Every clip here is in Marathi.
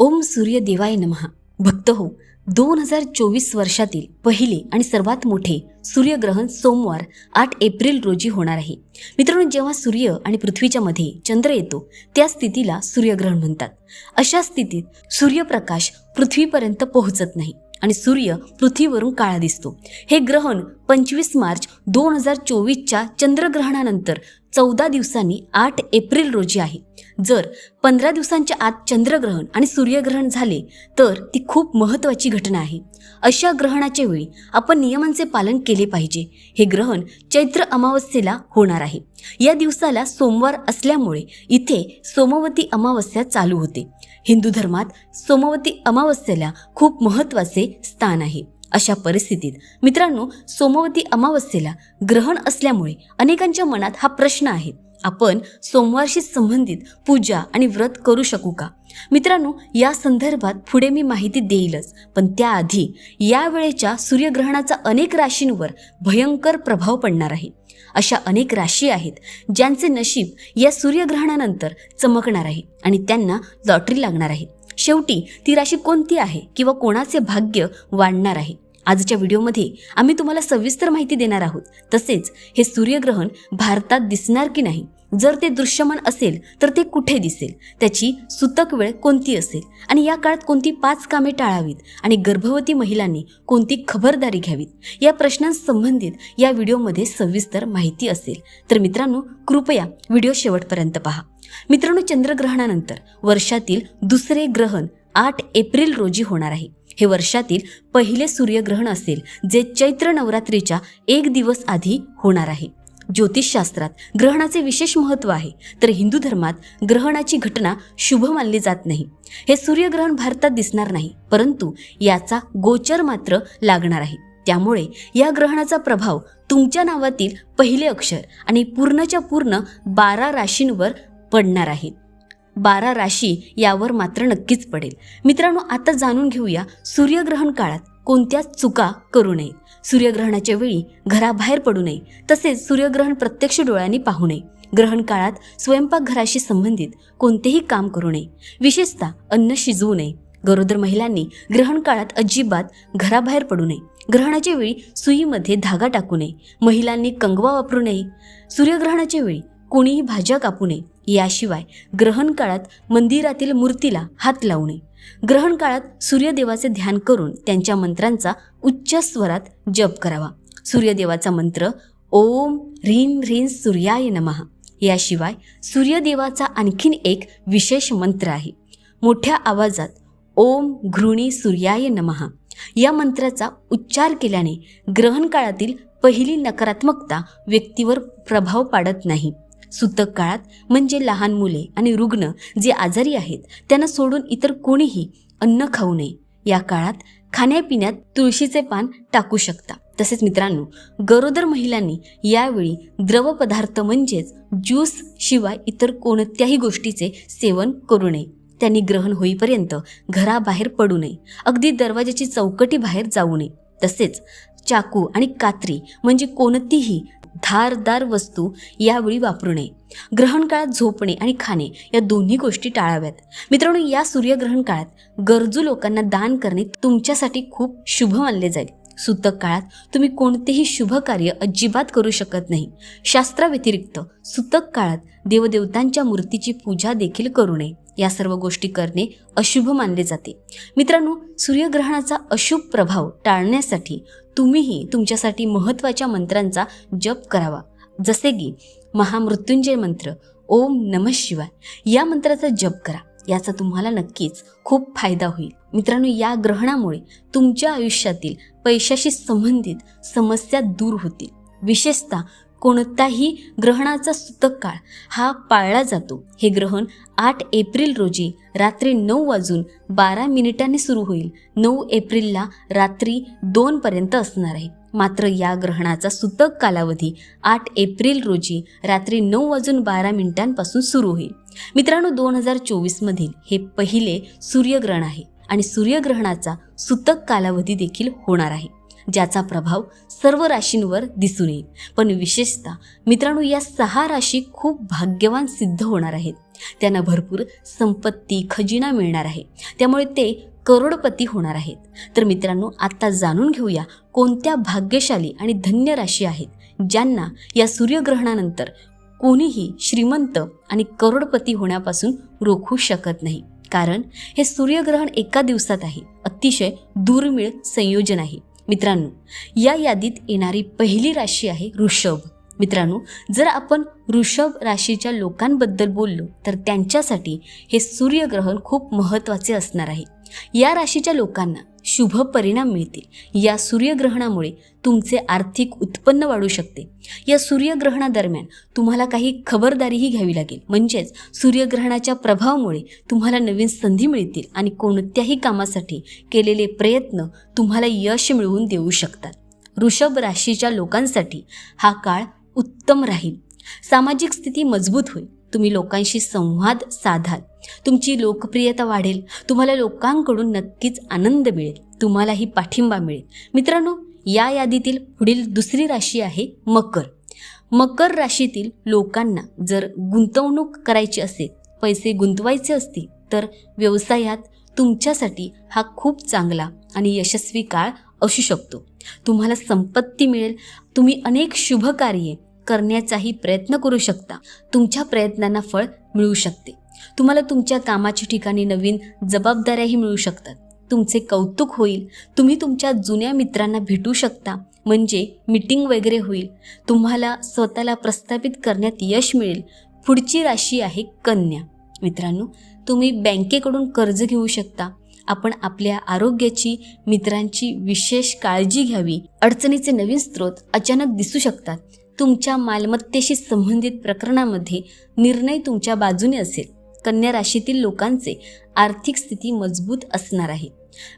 ओम सूर्य देवाय नमः. भक्त हो दोन हजार चोवीस वर्षातील पहिले आणि सर्वात मोठे सूर्यग्रहण सोमवार आठ एप्रिल रोजी होणार आहे. मित्रांनो जेव्हा सूर्य आणि पृथ्वीच्या मध्ये चंद्र येतो त्या स्थितीला सूर्यग्रहण म्हणतात. अशा स्थितीत सूर्यप्रकाश पृथ्वीपर्यंत पोहोचत नाही आणि सूर्य पृथ्वीवरून काळा दिसतो. हे ग्रहण पंचवीस मार्च दोन हजार चोवीसच्या चंद्रग्रहणानंतर चौदा दिवसांनी आठ एप्रिल रोजी आहे. जर पंधरा दिवसांच्या आत चंद्रग्रहण आणि सूर्यग्रहण झाले तर ती खूप महत्त्वाची घटना आहे. अशा ग्रहणाच्या वेळी आपण नियमांचे पालन केले पाहिजे. हे ग्रहण चैत्र अमावस्येला होणार आहे. या दिवसाला सोमवार असल्यामुळे इथे सोमवती अमावस्या चालू होते. हिंदू धर्मात सोमवती अमावस्येला खूप महत्त्वाचे स्थान आहे. अशा परिस्थितीत मित्रांनो सोमवती अमावस्येला ग्रहण असल्यामुळे अनेकांच्या मनात हा प्रश्न आहे आपण सोमवारशी संबंधित पूजा आणि व्रत करू शकू का? मित्रांनो या संदर्भात पुढे मी माहिती देईलच पण त्याआधी या वेळेच्या सूर्यग्रहणाचा अनेक राशींवर भयंकर प्रभाव पडणार आहे. अशा अनेक राशी आहेत ज्यांचे नशीब या सूर्यग्रहणानंतर चमकणार आहे आणि त्यांना लॉटरी लागणार आहे. शेवटी ती राशी कोणती आहे किंवा कोणाचे भाग्य वाढणार आहे? आजच्या व्हिडिओमध्ये आम्ही तुम्हाला सविस्तर माहिती देणार आहोत. तसेच हे सूर्यग्रहण भारतात दिसणार की नाही? जर ते दृश्यमान असेल तर ते कुठे दिसेल? त्याची सुतक वेळ कोणती असेल? आणि या काळात कोणती पाच कामे टाळावीत? आणि गर्भवती महिलांनी कोणती खबरदारी घ्यावीत? या प्रश्नांसंबंधित या व्हिडिओमध्ये सविस्तर माहिती असेल. तर मित्रांनो कृपया व्हिडिओ शेवटपर्यंत पहा. मित्रांनो चंद्रग्रहणानंतर वर्षातील दुसरे ग्रहण आठ एप्रिल रोजी होणार आहे. हे वर्षातील पहिले सूर्यग्रहण असेल जे चैत्र नवरात्रीच्या एक दिवस आधी होणार आहे. ज्योतिषशास्त्रात ग्रहणाचे विशेष महत्त्व आहे. तर हिंदू धर्मात ग्रहणाची घटना शुभ मानली जात नाही. हे सूर्यग्रहण भारतात दिसणार नाही परंतु याचा गोचर मात्र लागणार आहे. त्यामुळे या ग्रहणाचा प्रभाव तुमच्या नावातील पहिले अक्षर आणि पूर्णच्या पूर्ण बारा राशींवर पडणार आहे. बारा राशी यावर मात्र नक्कीच पडेल. मित्रांनो आता जाणून घेऊया सूर्यग्रहण काळात कोणत्याच चुका करू नये. सूर्यग्रहणाच्या वेळी घराबाहेर पडू नये. तसेच सूर्यग्रहण प्रत्यक्ष डोळ्यांनी पाहू नये. ग्रहण काळात स्वयंपाकघराशी संबंधित कोणतेही काम करू नये. विशेषतः अन्न शिजवू नये. गरोदर महिलांनी ग्रहण काळात अजिबात घराबाहेर पडू नये. ग्रहणाच्या वेळी सुईमध्ये धागा टाकू नये. महिलांनी कंगवा वापरू नये. सूर्यग्रहणाच्या वेळी कोणीही भाज्या कापू नये. याशिवाय ग्रहण काळात मंदिरातील मूर्तीला हात लावू नये. ग्रहण काळात सूर्यदेवाचे ध्यान करून त्यांच्या मंत्रांचा उच्च स्वरात जप करावा. सूर्यदेवाचा मंत्र ओम ह्रीं ह्रीं सूर्याय नमः. याशिवाय सूर्यदेवाचा आणखीन एक विशेष मंत्र आहे. मोठ्या आवाजात ओम घृणी सूर्याय नमः. या मंत्राचा उच्चार केल्याने ग्रहण काळातील पहिली नकारात्मकता व्यक्तीवर प्रभाव पाडत नाही. सुतक काळात म्हणजे लहान मुले आणि रुग्ण जे आजारी आहेत त्यांना सोडून इतर कोणीही अन्न खाऊ नये. या काळात खाण्यापिण्यात तुळशीचे पान टाकू शकता. तसेच मित्रांनो गरोदर महिलांनी यावेळी द्रव पदार्थ म्हणजेच ज्यूस शिवाय इतर कोणत्याही गोष्टीचे सेवन करू नये. त्यांनी ग्रहण होईपर्यंत घराबाहेर पडू नये. अगदी दरवाजाची चौकटी बाहेर जाऊ नये. तसेच चाकू आणि कात्री म्हणजे कोणतीही धारदार वस्तू यावेळी वापरू नये ग्रहण काळात झोपणे आणि खाणे या दोन्ही गोष्टी टाळाव्यात. मित्रांनो या सूर्यग्रहण काळात गरजू लोकांना दान करणे तुमच्यासाठी खूप शुभ मानले जाईल. सुतक काळात तुम्ही कोणतेही शुभ कार्य अजिबात करू शकत नाही. शास्त्राव्यतिरिक्त सुतक काळात देवदेवतांच्या मूर्तीची पूजा देखील करू नये. या सर्व गोष्टी करणे अशुभ मानले जाते. मित्रांनो सूर्यग्रहणाचा अशुभ प्रभाव टाळण्यासाठी तुम्हीही तुमच्यासाठी महत्त्वाच्या मंत्रांचा जप करावा. जसे की महामृत्युंजय मंत्र ओम नमः शिवाय या मंत्राचा जप करा. याचा तुम्हाला नक्कीच खूप फायदा होईल. मित्रांनो या ग्रहणामुळे तुमच्या आयुष्यातील पैशाशी संबंधित समस्या दूर होतील. विशेषतः कोणताही ग्रहणाचा सुतक काळ हा पाळला जातो. हे ग्रहण आठ एप्रिल रोजी रात्री नऊ वाजून बारा मिनिटांनी सुरू होईल. नऊ एप्रिलला रात्री दोनपर्यंत असणार आहे. मात्र या ग्रहणाचा सुतक कालावधी आठ एप्रिल रोजी रात्री नऊ वाजून बारा मिनिटांपासून सुरू होईल. मित्रांनो दोन हजार चोवीसमधील हे पहिले सूर्यग्रहण आहे आणि सूर्यग्रहणाचा सुतक कालावधी देखील होणार आहे. ज्याचा प्रभाव सर्व राशींवर दिसून येईल. पण विशेषतः मित्रांनो या सहा राशी खूप भाग्यवान सिद्ध होणार आहेत. त्यांना भरपूर संपत्ती खजिना मिळणार आहे. त्यामुळे ते करोडपती होणार आहेत. तर मित्रांनो आत्ता जाणून घेऊया कोणत्या भाग्यशाली आणि धन्य राशी आहेत ज्यांना या सूर्यग्रहणानंतर कोणीही श्रीमंत आणि करोडपती होण्यापासून रोखू शकत नाही. कारण हे सूर्यग्रहण एका दिवसात आहे. अतिशय दुर्मिळ संयोजन आहे. मित्रांनो या यादीत येणारी पहिली राशी आहे ऋषभ. मित्रांनो जर आपण ऋषभ राशीच्या लोकांबद्दल बोललो तर त्यांच्यासाठी हे सूर्यग्रहण खूप महत्त्वाचे असणार आहे. या राशीच्या लोकांना शुभ परिणाम मिळतील. या सूर्यग्रहणामुळे तुमचे आर्थिक उत्पन्न वाढू शकते. या सूर्यग्रहणादरम्यान तुम्हाला काही खबरदारीही घ्यावी लागेल. म्हणजेच सूर्यग्रहणाच्या प्रभावामुळे तुम्हाला नवीन संधी मिळतील आणि कोणत्याही कामासाठी केलेले प्रयत्न तुम्हाला यश मिळवून देऊ शकतात. ऋषभ राशीच्या लोकांसाठी हा काळ उत्तम राहील. सामाजिक स्थिती मजबूत होईल. तुम्ही लोकांशी संवाद साधाल. तुमची लोकप्रियता वाढेल. तुम्हाला लोकांकडून नक्कीच आनंद मिळेल. तुम्हालाही पाठिंबा मिळेल. मित्रांनो या यादीतील पुढील दुसरी राशी आहे मकर. मकर राशीतील लोकांना जर गुंतवणूक करायची असेल पैसे गुंतवायचे असतील तर व्यवसायात तुमच्यासाठी हा खूप चांगला आणि यशस्वी काळ असू शकतो. तुम्हाला संपत्ती मिळेल. तुम्ही अनेक शुभ कार्ये करण्याचाही प्रयत्न करू शकता. तुमच्या प्रयत्नांना फळ मिळू शकते. तुम्हाला तुमच्या कामाच्या ठिकाणी नवीन जबाबदाऱ्याही मिळू शकतात. तुमचे कौतुक होईल. तुम्ही तुमच्या जुन्या मित्रांना भेटू शकता. म्हणजे मीटिंग वगैरे होईल. तुम्हाला स्वतःला प्रस्थापित करण्यात यश मिळेल. पुढची राशी आहे कन्या. मित्रांनो तुम्ही बँकेकडून कर्ज घेऊ शकता. आपण आपल्या आरोग्याची मित्रांची विशेष काळजी घ्यावी. अडचणीचे नवीन स्रोत अचानक दिसू शकतात. तुमच्या मालमत्तेशी संबंधित प्रकरणामध्ये निर्णय तुमच्या बाजूने असेल. कन्या राशीतील लोकांचे आर्थिक स्थिती मजबूत असणार आहे.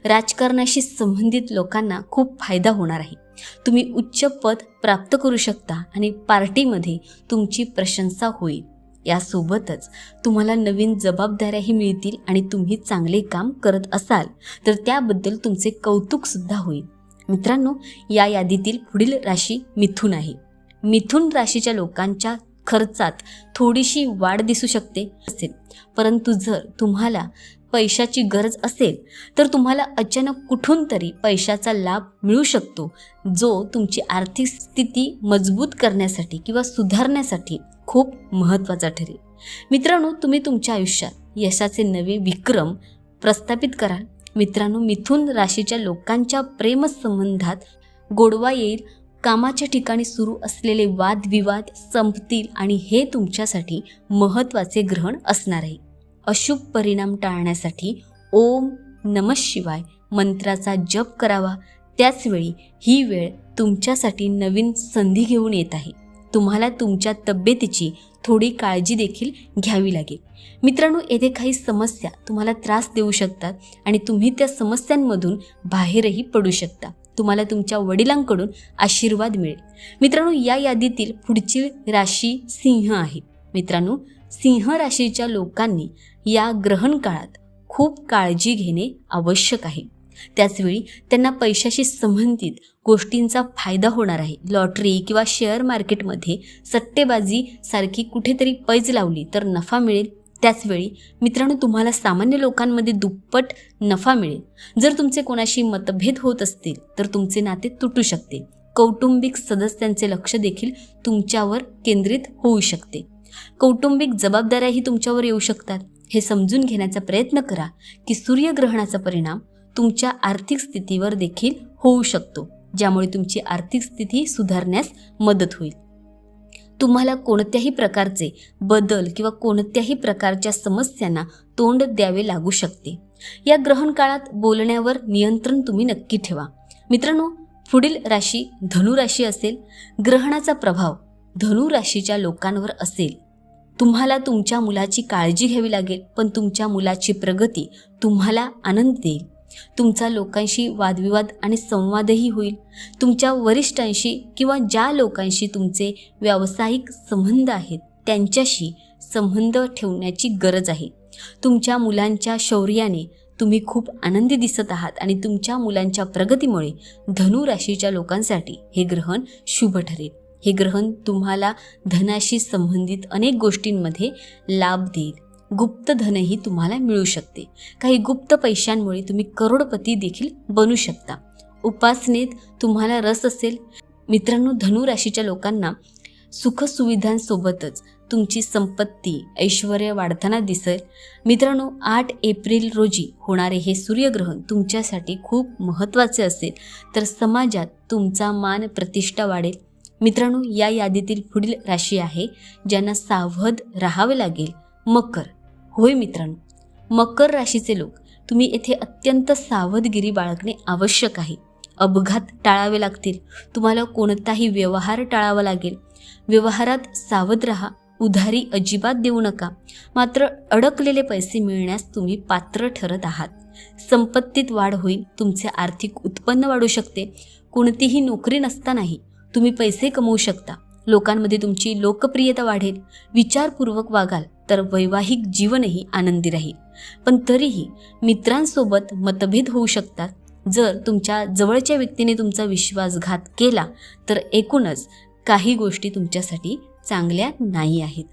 राजकारणाशी संबंधित लोकांना खूप फायदा होणार आहे. तुम्ही उच्च पद प्राप्त करू शकता आणि पार्टीमध्ये तुमची प्रशंसा होईल. यासोबतच तुम्हाला नवीन जबाबदाऱ्याही मिळतील आणि तुम्ही चांगले काम करत असाल तर त्याबद्दल तुमचे कौतुकसुद्धा होईल. मित्रांनो या यादीतील पुढील राशी मिथून आहे. मिथुन राशीच्या लोकांच्या खर्चात थोडीशी वाढ दिसू शकते असेल. परंतु जर तुम्हाला पैशाची गरज असेल तर तुम्हाला अचानक कुठून तरी पैशाचा लाभ मिळू शकतो जो तुमची आर्थिक स्थिती मजबूत करण्यासाठी किंवा सुधारण्यासाठी खूप महत्त्वाचा ठरेल. मित्रांनो तुम्ही तुमच्या आयुष्यात यशाचे नवे विक्रम प्रस्थापित कराल. मित्रांनो मिथुन राशीच्या लोकांच्या प्रेमसंबंधात गोडवा येईल कामाच्या ठिकाणी सुरू असलेले वादविवाद संपतील आणि हे तुमच्यासाठी महत्त्वाचे ग्रहण असणार आहे. अशुभ परिणाम टाळण्यासाठी ओम नम शिवाय मंत्राचा जप करावा. त्याचवेळी ही वेळ तुमच्यासाठी नवीन संधी घेऊन येत आहे. तुम्हाला तुमच्या तब्येतीची थोडी काळजी देखील घ्यावी लागेल. मित्रांनो येथे काही समस्या तुम्हाला त्रास देऊ शकतात आणि तुम्ही त्या समस्यांमधून बाहेरही पडू शकता. तुम्हाला तुमच्या वडिलांकडून आशीर्वाद मिळेल. मित्रांनो या यादीतील पुढची राशी सिंह आहे. मित्रांनो सिंह राशीच्या लोकांनी या ग्रहण काळात खूप काळजी घेणे आवश्यक आहे. त्याचवेळी त्यांना पैशाशी संबंधित गोष्टींचा फायदा होणार आहे. लॉटरी किंवा शेअर मार्केटमध्ये सट्टेबाजी सारखी कुठेतरी पैज लावली तर नफा मिळेल त्याचवेळी मित्रांनो तुम्हाला सामान्य लोकांमध्ये दुप्पट नफा मिळेल. जर तुमचे कोणाशी मतभेद होत असतील तर तुमचे नाते तुटू शकते कौटुंबिक सदस्यांचे लक्ष देखील तुमच्यावर केंद्रित होऊ शकते. कौटुंबिक जबाबदाऱ्याही तुमच्यावर येऊ शकतात. हे समजून घेण्याचा प्रयत्न करा की सूर्यग्रहणाचा परिणाम तुमच्या आर्थिक स्थितीवर देखील होऊ शकतो ज्यामुळे तुमची आर्थिक स्थिती सुधारण्यास मदत होईल. तुम्हाला कोणत्याही प्रकारचे बदल किंवा कोणत्याही प्रकारच्या समस्यांना तोंड द्यावे लागू शकते. या ग्रहण काळात बोलण्यावर नियंत्रण तुम्ही नक्की ठेवा. मित्रांनो पुढील राशी धनुराशी असेल. ग्रहणाचा प्रभाव धनुराशीच्या लोकांवर असेल. तुम्हाला तुमच्या मुलाची काळजी घ्यावी लागेल पण तुमच्या मुलाची प्रगती तुम्हाला आनंद देईल. तुमचा लोकांशी वादविवाद आणि संवादही होईल. तुमच्या वरिष्ठांशी किंवा ज्या लोकांशी तुमचे व्यावसायिक संबंध आहेत त्यांच्याशी संबंध ठेवण्याची गरज आहे. तुमच्या मुलांच्या शौर्याने तुम्ही खूप आनंदी दिसत आहात आणि तुमच्या मुलांच्या प्रगतीमुळे धनु राशीच्या लोकांसाठी हे ग्रहण शुभ ठरेल. हे ग्रहण तुम्हाला धनाशी संबंधित अनेक गोष्टींमध्ये लाभ देईल. गुप्त धनही तुम्हाला मिळू शकते. काही गुप्त पैशांमुळे तुम्ही करोडपती देखील बनू शकता. उपासनेत तुम्हाला रस असेल. मित्रांनो धनुराशीच्या लोकांना सुखसुविधांसोबतच तुमची संपत्ती ऐश्वर वाढताना दिसेल. मित्रांनो आठ एप्रिल रोजी होणारे हे सूर्यग्रहण तुमच्यासाठी खूप महत्त्वाचे असेल. तर समाजात तुमचा मान प्रतिष्ठा वाढेल. मित्रांनो या यादीतील पुढील राशी आहे ज्यांना सावध राहावे लागेल. मकर होय मित्रांनो मकर राशीचे लोक तुम्ही येथे अत्यंत सावधगिरी बाळगणे आवश्यक आहे. अपघात टाळावे लागतील. तुम्हाला कोणताही व्यवहार टाळावा लागेल. व्यवहारात सावध राहा. उधारी अजिबात देऊ नका. मात्र अडकलेले पैसे मिळण्यास तुम्ही पात्र ठरत आहात. संपत्तीत वाढ होईल. तुमचे आर्थिक उत्पन्न वाढू शकते. कोणतीही नोकरी नसतानाही तुम्ही पैसे कमवू शकता. लोकांमध्ये तुमची लोकप्रियता वाढेल. विचारपूर्वक वागाल. तर वैवाहिक जीवनही आनंदी राहील. पण तरीही मित्रांसोबत मतभेद होऊ शकतात. जर तुमच्या जवळच्या व्यक्तीने तुमचा विश्वासघात केला तर एकूणच काही गोष्टी तुमच्यासाठी चांगल्या नाही आहेत.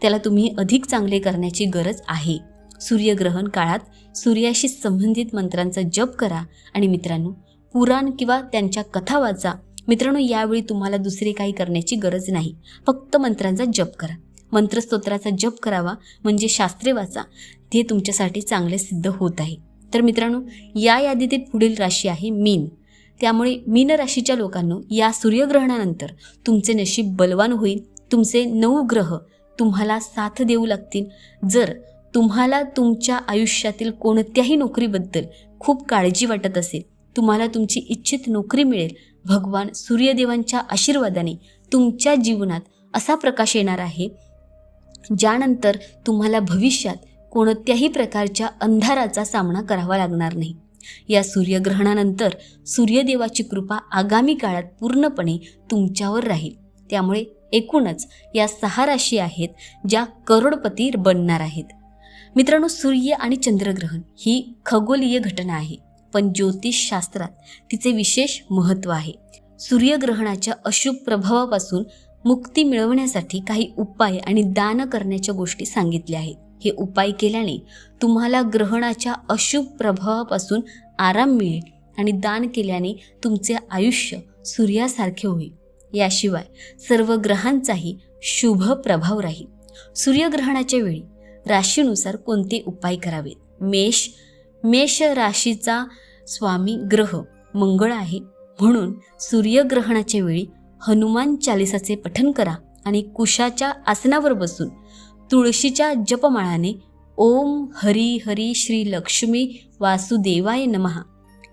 त्याला तुम्ही अधिक चांगले करण्याची गरज आहे. सूर्यग्रहण काळात सूर्याशी संबंधित मंत्रांचा जप करा आणि मित्रांनो पुराण किंवा त्यांच्या कथा वाचा. मित्रांनो यावेळी तुम्हाला दुसरे काही करण्याची गरज नाही. फक्त मंत्रांचा जप करा. मंत्रस्तोत्राचा जप करावा म्हणजे शास्त्रे वाचा. ते तुमच्यासाठी चांगले सिद्ध होत आहे. तर मित्रांनो या यादीतील पुढील राशी आहे मीन. त्यामुळे मीन राशीच्या लोकांनो या सूर्यग्रहणानंतर तुमचे नशीब बलवान होईल. तुमचे नऊ ग्रह तुम्हाला साथ देऊ लागतील. जर तुम्हाला तुमच्या आयुष्यातील कोणत्याही नोकरीबद्दल खूप काळजी वाटत असेल तुम्हाला तुमची इच्छित नोकरी मिळेल भगवान सूर्यदेवांच्या आशीर्वादाने तुमच्या जीवनात असा प्रकाश येणार आहे. ज्यानंतर तुम्हाला भविष्यात कोणत्याही प्रकारच्या अंधाराचा सामना करावा लागणार नाही. या सूर्यग्रहणानंतर सूर्यदेवाची कृपा आगामी काळात पूर्णपणे तुमच्यावर राहील. त्यामुळे एकूणच या सहा राशी आहेत ज्या करोडपती बनणार आहेत. मित्रांनो सूर्य आणि चंद्रग्रहण ही खगोलीय घटना आहे पण ज्योतिषशास्त्रात तिचे विशेष महत्त्व आहे. सूर्यग्रहणाच्या अशुभ प्रभावापासून मुक्ती मिळवण्यासाठी काही उपाय आणि दान करण्याच्या गोष्टी सांगितल्या आहेत. हे उपाय केल्याने तुम्हाला ग्रहणाच्या अशुभ प्रभावापासून आराम मिळेल आणि दान केल्याने तुमचे आयुष्य सूर्यासारखे होईल. याशिवाय सर्व ग्रहांचाही शुभ प्रभाव राहील. सूर्यग्रहणाच्या वेळी राशीनुसार कोणते उपाय करावेत? मेष मेष राशीचा स्वामी ग्रह मंगळ आहे. म्हणून सूर्यग्रहणाच्या वेळी हनुमान चालिसाचे पठन करा आणि कुशाच्या आसनावर बसून तुळशीच्या जपमाळाने ओम हरी हरी श्री लक्ष्मी वासुदेवाय नमहा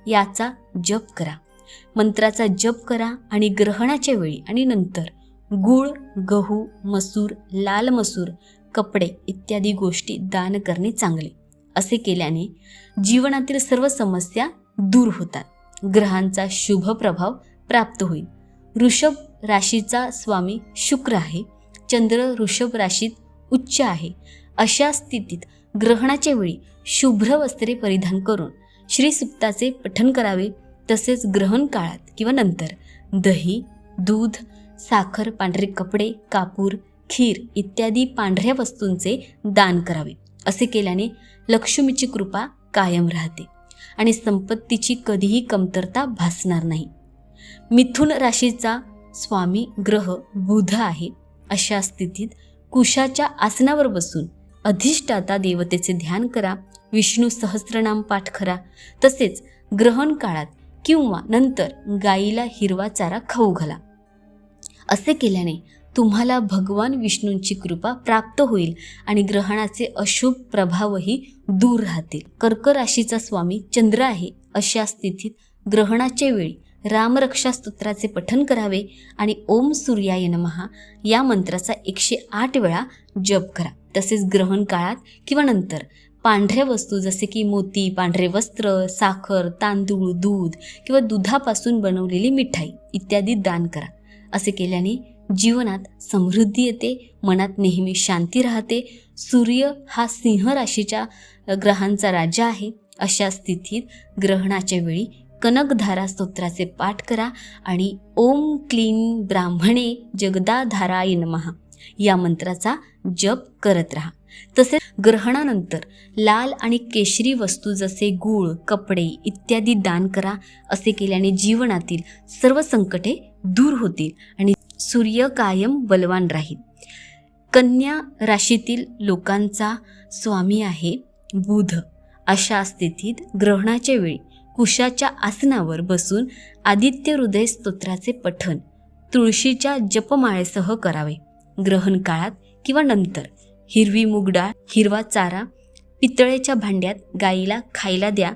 याचा जप करा. मंत्राचा जप करा आणि ग्रहणाच्या वेळी आणि नंतर गूळ गहू मसूर लाल मसूर कपडे इत्यादी गोष्टी दान करणे चांगले. असे केल्याने जीवनातील सर्व समस्या दूर होतात. ग्रहांचा शुभ प्रभाव प्राप्त होईल. ऋषभ राशीचा स्वामी शुक्र आहे. चंद्र ऋषभ राशीत उच्च आहे. अशा स्थितीत ग्रहणाच्या वेळी शुभ्र वस्त्रे परिधान करून श्रीसुक्ताचे पठन करावे तसेच ग्रहण काळात किंवा नंतर दही दूध साखर पांढरे कपडे कापूर खीर इत्यादी पांढऱ्या वस्तूंचे दान करावे. असे केल्याने लक्ष्मीची कृपा कायम राहते आणि संपत्तीची कधीही कमतरता भासणार नाही. मिथुन राशीचा स्वामी ग्रह बुध आहे. अशा स्थितीत कुशाच्या आसनावर बसून अधिष्ठाता देवतेचे ध्यान करा विष्णू सहस्रनाम पाठ करा तसेच ग्रहण काळात किंवा नंतर गाईला हिरवा चारा खाऊ घाला. असे केल्याने तुम्हाला भगवान विष्णूंची कृपा प्राप्त होईल आणि ग्रहणाचे अशुभ प्रभावही दूर राहतील. कर्क राशीचा स्वामी चंद्र आहे. अशा स्थितीत ग्रहणाच्या वेळी रामरक्षा स्तोत्राचे पठन करावे आणि ओम सूर्याय नमहा या मंत्राचा एकशे आठ वेळा जप करा. तसेच ग्रहण काळात किंवा नंतर पांढऱ्या वस्तू जसे की मोती पांढरे वस्त्र साखर तांदूळ दूध किंवा दुधापासून बनवलेली मिठाई इत्यादी दान करा. असे केल्याने जीवनात समृद्धी येते मनात नेहमी शांती राहते सूर्य हा सिंह राशीच्या ग्रहांचा राजा आहे. अशा स्थितीत ग्रहणाच्या वेळी कनकधारा स्तोत्राचे पाठ करा आणि ओम क्लीन ब्राह्मणे जगदाधाराय नमहा या मंत्राचा जप करत राहा. तसेच ग्रहणानंतर लाल आणि केशरी वस्तू जसे गूळ कपडे इत्यादी दान करा असे केल्याने जीवनातील सर्व संकटे दूर होतील आणि सूर्य कायम बलवान राहील. कन्या राशीतील लोकांचा स्वामी आहे बुध. अशा स्थितीत ग्रहणाच्या वेळी कुशाच्या आसनावर बसून आदित्य हृदय स्तोत्राचे पठण तुळशीच्या जपमाळेसह करावे. ग्रहण काळात किंवा नंतर हिरवी मुगडाळ हिरवा चारा पितळेच्या भांड्यात गाईला खायला द्या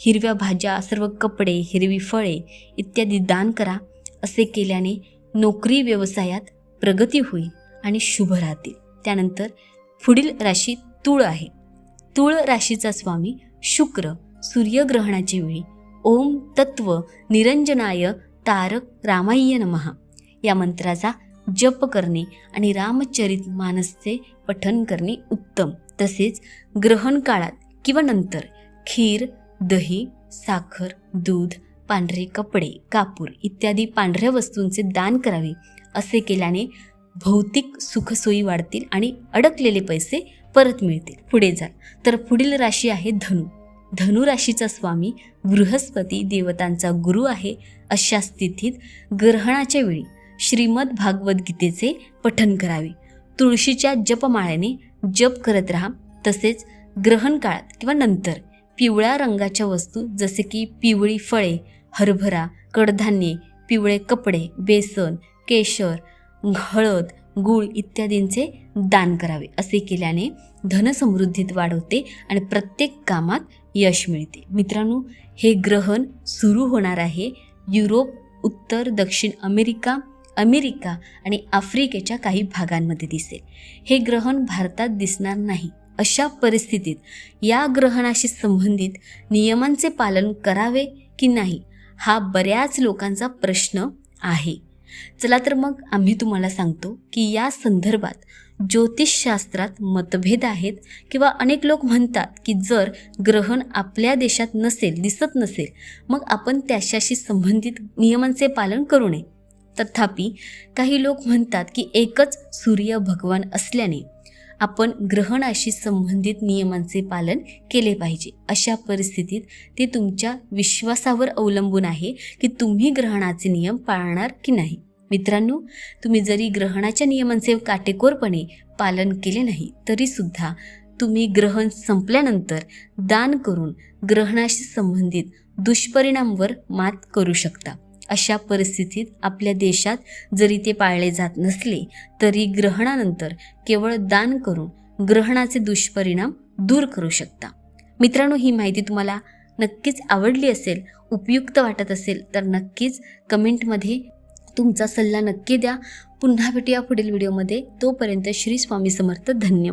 हिरव्या भाज्या सर्व कपडे हिरवी फळे इत्यादी दान करा असे केल्याने नोकरी व्यवसायात प्रगती होईल आणि शुभ राहतील. त्यानंतर पुढील राशी तूळ आहे. तूळ राशीचा स्वामी शुक्र सूर्यग्रहणाच्या वेळी. ओम तत्व निरंजनाय तारक रामाय्य नमः. या मंत्राचा जप करणे आणि रामचरित मानसचे पठन करणे उत्तम. तसेच ग्रहण काळात किंवा नंतर खीर दही साखर दूध पांढरे कपडे कापूर इत्यादी पांढऱ्या वस्तूंचे दान करावे. असे केल्याने भौतिक सुखसोयी वाढतील आणि अडकलेले पैसे परत मिळतील. पुढे जा. तर पुढील राशी आहे धनु. धनुराशीचा स्वामी बृहस्पती देवतांचा गुरु आहे अशा स्थितीत ग्रहणाच्या वेळी श्रीमद भागवद्गीतेचे पठन करावे. तुळशीच्या जपमाळ्याने जप करत राहा. तसेच ग्रहण काळात किंवा नंतर पिवळ्या रंगाच्या वस्तू जसे की पिवळी फळे हरभरा कडधान्ये पिवळे कपडे बेसन केशर हळद गूळ इत्यादींचे दान करावे. असे केल्याने धनसमृद्धीत वाढ होते आणि प्रत्येक कामात यश मिळते. मित्रांनो हे ग्रहण सुरू होणार आहे युरोप उत्तर दक्षिण अमेरिका अमेरिका आणि आफ्रिकेच्या काही भागांमध्ये दिसेल. हे ग्रहण भारतात दिसणार नाही. अशा परिस्थितीत या ग्रहणाशी संबंधित नियमांचे पालन करावे की नाही हा बऱ्याच लोकांचा प्रश्न आहे. चला तर मग आम्ही तुम्हाला सांगतो की या संदर्भात ज्योतिषशास्त्रात मतभेद आहेत किंवा अनेक लोक म्हणतात की जर ग्रहण आपल्या देशात नसेल दिसत नसेल मग आपण त्याच्याशी संबंधित नियमांचे पालन करू नये. तथापि काही लोक म्हणतात की एकच सूर्य भगवान असल्याने आपण ग्रहणाशी संबंधित नियमांचे पालन केले पाहिजे. अशा परिस्थितीत ते तुमच्या विश्वासावर अवलंबून आहे की तुम्ही ग्रहणाचे नियम पाळणार की नाही. मित्रांनो तुम्ही जरी ग्रहणाच्या नियमांचे काटेकोरपणे पालन केले नाही तरीसुद्धा तुम्ही ग्रहण संपल्यानंतर दान करून ग्रहणाशी संबंधित दुष्परिणामवर मात करू शकता. अशा परिस्थितीत आपल्या देशात जरी ते पाळले जात नसले तरी ग्रहणानंतर केवळ दान करून ग्रहणाचे दुष्परिणाम दूर करू शकता. मित्रांनो ही माहिती तुम्हाला नक्कीच आवडली असेल उपयुक्त वाटत असेल तर नक्कीच कमेंटमध्ये तुमचा सल्ला नक्की द्या. पुन्हा भेटूया पुढील व्हिडिओमध्ये. तोपर्यंत श्री स्वामी समर्थ. धन्यवाद.